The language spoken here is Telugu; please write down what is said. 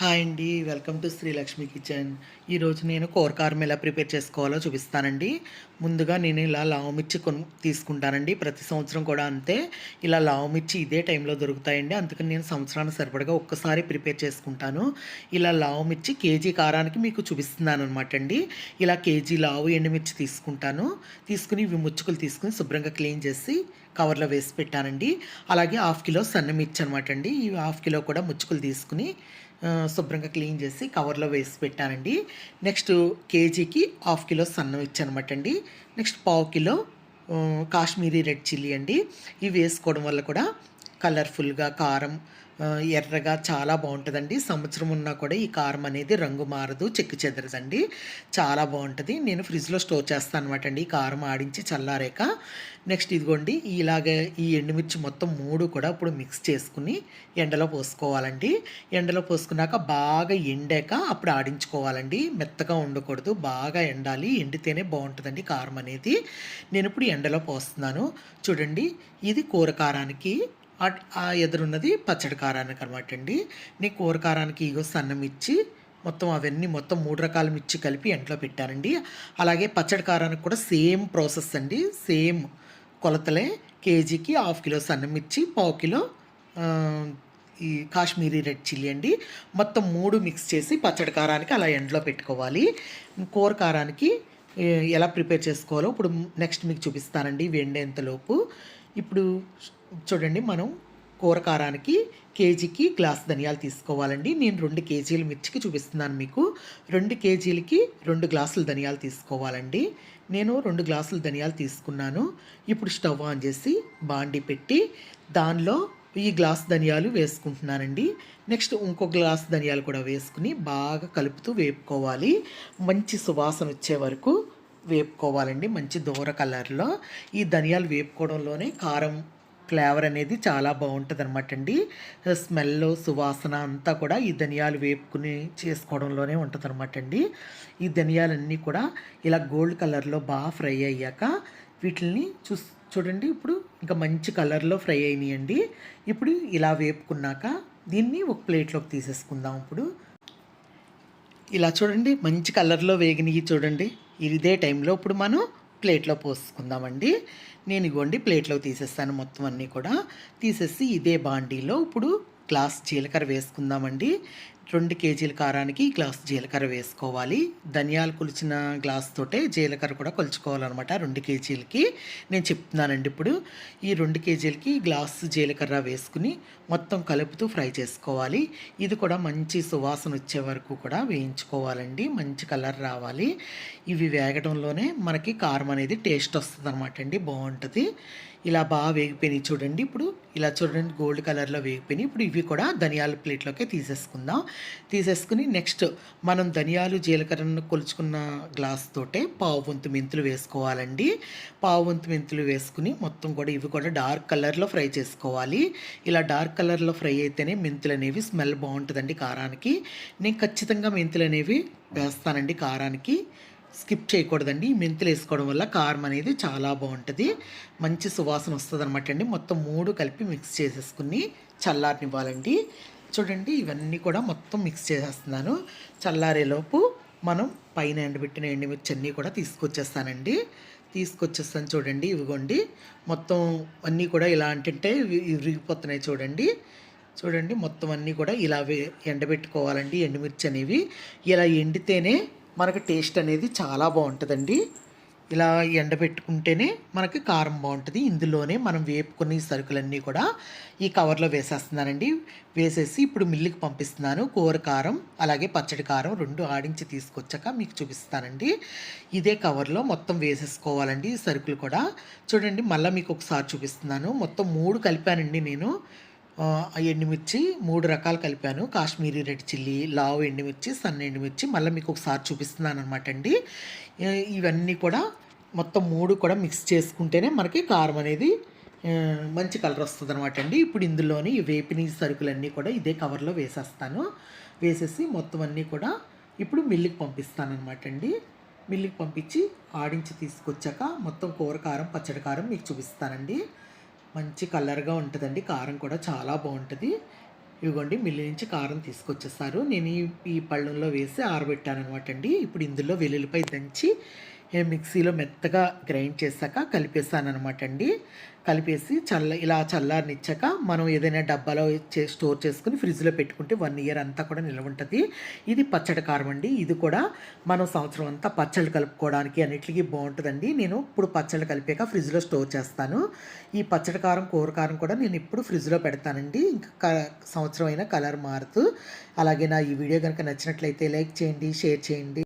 హాయ్ అండి వెల్కమ్ టు శ్రీలక్ష్మి కిచెన్. ఈరోజు నేను కూరకారం ఎలా ప్రిపేర్ చేసుకోవాలో చూపిస్తానండి. ముందుగా నేను ఇలా లావు మిర్చి కొను తీసుకుంటానండి. ప్రతి సంవత్సరం కూడా అంతే. ఇలా లావు మిర్చి ఇదే టైంలో దొరుకుతాయండి. అందుకని నేను సంవత్సరానికి సరిపడగా ఒక్కసారి ప్రిపేర్ చేసుకుంటాను. ఇలా లావు మిర్చి కేజీ కారానికి మీకు చూపిస్తున్నాను అనమాట అండి ఇలా కేజీ లావు ఎండుమిర్చి తీసుకుంటాను. తీసుకుని ఇవి ముచ్చుకులు తీసుకుని శుభ్రంగా క్లీన్ చేసి కవర్లో వేసి పెట్టానండి. అలాగే హాఫ్ కిలో సన్న మిర్చి అనమాట అండి ఈ హాఫ్ కిలో కూడా ముచ్చుకులు తీసుకుని శుభ్రంగా క్లీన్ చేసి కవర్లో వేసి పెట్టానండి. నెక్స్ట్ కేజీకి హాఫ్ కిలో సన్నం ఇచ్చానమాట అండి. నెక్స్ట్ పావు కిలో కాశ్మీరీ రెడ్ చిల్లీ అండి. ఇవి వేసుకోవడం వల్ల కూడా కలర్ఫుల్గా కారం ఎర్రగా చాలా బాగుంటుందండి సంవత్సరం ఉన్నా కూడా ఈ కారం అనేది రంగు మారదు చెక్కు చెదరదండి. చాలా బాగుంటుంది నేను ఫ్రిడ్జ్లో స్టోర్ చేస్తాను అనమాట అండి. ఈ కారం ఆడించి చల్లారాక. నెక్స్ట్ ఇదిగోండి ఇలాగే ఈ ఎండుమిర్చి మొత్తం మూడు కూడా ఇప్పుడు మిక్స్ చేసుకుని ఎండలో పోసుకోవాలండి. ఎండలో పోసుకున్నాక బాగా ఎండాక అప్పుడు ఆడించుకోవాలండి. మెత్తగా ఉండకూడదు బాగా ఎండాలి. ఎండితేనే బాగుంటుందండి కారం అనేది. నేను ఇప్పుడు ఎండలో పోస్తున్నాను. చూడండి ఇది కూర కారానికి ఆ- ఎదురున్నది పచ్చడి కారానికి అనమాట అండి. నేను కూర కారానికి ఇగో సన్నం ఇచ్చి మొత్తం అవన్నీ మొత్తం మూడు రకాల మిర్చి కలిపి ఎంట్లో పెట్టానండి. అలాగే పచ్చడి కారానికి కూడా సేమ్ ప్రాసెస్ అండి. సేమ్ కొలతలే. కేజీకి హాఫ్ కిలో సన్నం మిర్చి పావు కిలో ఈ కాశ్మీరీ రెడ్ చిల్లీ అండి. మొత్తం మూడు మిక్స్ చేసి పచ్చడి కారానికి అలా ఎండలో పెట్టుకోవాలి. కూర కారానికి ఎలా ప్రిపేర్ చేసుకోవాలో ఇప్పుడు నెక్స్ట్ మీకు చూపిస్తానండి. వెండేంతలోపు ఇప్పుడు చూడండి మనం కూర కారానికి కేజీకి గ్లాస్ ధనియాలు తీసుకోవాలండి. నేను రెండు కేజీలు మిర్చికి చూపిస్తున్నాను మీకు. రెండు కేజీలకి రెండు గ్లాసులు ధనియాలు తీసుకోవాలండి. నేను రెండు గ్లాసులు ధనియాలు తీసుకున్నాను. ఇప్పుడు స్టవ్ ఆన్ చేసి బాండి పెట్టి దానిలో ఈ గ్లాస్ ధనియాలు వేసుకుంటున్నానండి. నెక్స్ట్ ఇంకో గ్లాస్ ధనియాలు కూడా వేసుకుని బాగా కలుపుతూ వేపుకోవాలి. మంచి సువాసన వచ్చే వరకు వేపుకోవాలండి. మంచి దూర కలర్లో. ఈ ధనియాలు వేపుకోవడంలోనే కారం ఫ్లేవర్ అనేది చాలా బాగుంటుంది అనమాట అండి. స్మెల్ సువాసన అంతా కూడా ఈ ధనియాలు వేపుకుని చేసుకోవడంలోనే ఉంటుంది అనమాట అండి. ఈ ధనియాలన్నీ కూడా ఇలా గోల్డ్ కలర్లో బాగా ఫ్రై అయ్యాక వీటిని చూ చూడండి ఇప్పుడు ఇంకా మంచి కలర్లో ఫ్రై అయినాయండి. ఇప్పుడు ఇలా వేపుకున్నాక దీన్ని ఒక ప్లేట్లోకి తీసేసుకుందాం ఇప్పుడు. ఇలా చూడండి మంచి కలర్లో వేగినవి చూడండి. ఇదే టైంలో ఇప్పుడు మనం ప్లేట్లో పోసుకుందామండి. నేను ఇగోండి ప్లేట్లో తీసేస్తాను మొత్తం అన్నీ కూడా. తీసేసి ఇదే బాండీలో ఇప్పుడు గ్లాస్ జీలకర్ర వేసుకుందామండి. రెండు కేజీల కారానికి గ్లాస్ జీలకర్ర వేసుకోవాలి. ధనియాలు కొలిచిన గ్లాస్ తోటే జీలకర్ర కూడా కొలుచుకోవాలన్నమాట రెండు కేజీలకి. నేను చెప్తున్నానండి ఇప్పుడు ఈ రెండు కేజీలకి గ్లాస్ జీలకర్ర వేసుకుని మొత్తం కలుపుతూ ఫ్రై చేసుకోవాలి. ఇది కూడా మంచి సువాసన వచ్చే వరకు కూడా వేయించుకోవాలండి. మంచి కలర్ రావాలి. ఇవి వేగడంలోనే మనకి కారం అనేది టేస్ట్ వస్తుంది అనమాట అండి. బాగుంటుంది. ఇలా బాగా వేగిపోయినాయి చూడండి. ఇప్పుడు ఇలా చూడండి గోల్డ్ కలర్లో వేగిపోయినాయి. ఇప్పుడు ఇవి కూడా ధనియాల ప్లేట్లోకి తీసేసుకుందాం. తీసేసుకుని నెక్స్ట్ మనం ధనియాలు జీలకర్రను కొలుచుకున్న గ్లాస్ తోటే పావు వంతు మెంతులు వేసుకోవాలండి. పావు వంతు మెంతులు వేసుకుని మొత్తం కూడా ఇవి కూడా డార్క్ కలర్లో ఫ్రై చేసుకోవాలి. ఇలా డార్క్ కలర్లో ఫ్రై అయితేనే మెంతులు అనేవి స్మెల్ బాగుంటుందండి కారానికి. నేను ఖచ్చితంగా మెంతులు అనేవి వేస్తానండి కారానికి. స్కిప్ చేయకూడదండి. ఈ మెంతులు వేసుకోవడం వల్ల కారం అనేది చాలా బాగుంటుంది. మంచి సువాసన వస్తుంది అనమాట అండి. మొత్తం మూడు కలిపి మిక్స్ చేసేసుకుని చల్లారనివ్వాలండి. చూడండి ఇవన్నీ కూడా మొత్తం మిక్స్ చేసేస్తున్నాను. చల్లారేలోపు మనం పైన ఎండబెట్టిన ఎండుమిర్చి అన్నీ కూడా తీసుకొచ్చేస్తానండి. తీసుకొచ్చేస్తాను చూడండి ఇవిగోండి. మొత్తం అన్నీ కూడా ఇలా అంటే విరిగిపోతున్నాయి చూడండి. చూడండి మొత్తం అన్నీ కూడా ఇలా ఎండబెట్టుకోవాలండి ఎండుమిర్చి అనేవి ఇలా ఎండితేనే మనకు టేస్ట్ అనేది చాలా బాగుంటుందండి. ఇలా ఎండబెట్టుకుంటేనే మనకి కారం బాగుంటుంది. ఇందులోనే మనం వేపుకున్న సరుకులన్నీ కూడా ఈ కవర్లో వేసేస్తున్నానండి. వేసేసి ఇప్పుడు మిల్లుకి పంపిస్తున్నాను. కూర కారం అలాగే పచ్చడి కారం రెండు ఆడించి తీసుకొచ్చాక మీకు చూపిస్తానండి. ఇదే కవర్లో మొత్తం వేసేసుకోవాలండి ఈ సరుకులు కూడా. చూడండి మళ్ళీ మీకు ఒకసారి చూపిస్తున్నాను. మొత్తం మూడు కలిపానండి నేను. ఎండుమిర్చి మూడు రకాలు కలిపాను. కాశ్మీరీ రెడ్ చిల్లీ లావు ఎండుమిర్చి సన్న ఎండుమిర్చి. మళ్ళీ మీకు ఒకసారి చూపిస్తున్నాను అనమాట అండి ఇవన్నీ కూడా మొత్తం మూడు కూడా మిక్స్ చేసుకుంటేనే మనకి కారం అనేది మంచి కలర్ వస్తుంది అనమాట అండి. ఇప్పుడు ఇందులోని వేపిని సరుకులన్నీ కూడా ఇదే కవర్లో వేసేస్తాను. వేసేసి మొత్తం అన్నీ కూడా ఇప్పుడు మిల్లుకి పంపిస్తాను అనమాట అండి. మిల్లుకి పంపించి ఆడించి తీసుకొచ్చాక మొత్తం కూర కారం పచ్చడి కారం మీకు చూపిస్తానండి. మంచి కలర్గా ఉంటుందండి. కారం కూడా చాలా బాగుంటుంది. ఇదిగోండి మిల్లు నుంచి కారం తీసుకొచ్చేసారు. నేను ఈ ఈ వేసి ఆరబెట్టాను అనమాట అండి ఇప్పుడు ఇందులో వెల్లుల్లిపై దంచి మిక్సీలో మెత్తగా గ్రైండ్ చేశాక కలిపేసాను అనమాట అండి కలిపేసి చల్ల ఇలా చల్లారనిచ్చాక మనం ఏదైనా డబ్బాలో చే స్టోర్ చేసుకుని ఫ్రిడ్జ్లో పెట్టుకుంటే వన్ ఇయర్ అంతా కూడా నిల్వ ఉంటుంది. ఇది పచ్చడి కారం అండి. ఇది కూడా మనం సంవత్సరం అంతా పచ్చళ్ళు కలుపుకోవడానికి అన్నిటికీ బాగుంటుందండి. నేను ఇప్పుడు పచ్చళ్ళు కలిపాక ఫ్రిడ్జ్లో స్టోర్ చేస్తాను. ఈ పచ్చడి కారం కూర కారం కూడా నేను ఇప్పుడు ఫ్రిడ్జ్లో పెడతానండి. ఇంకా సంవత్సరం అయినా కలర్ మారుతూ అలాగే నా ఈ వీడియో కనుక నచ్చినట్లయితే లైక్ చేయండి షేర్ చేయండి.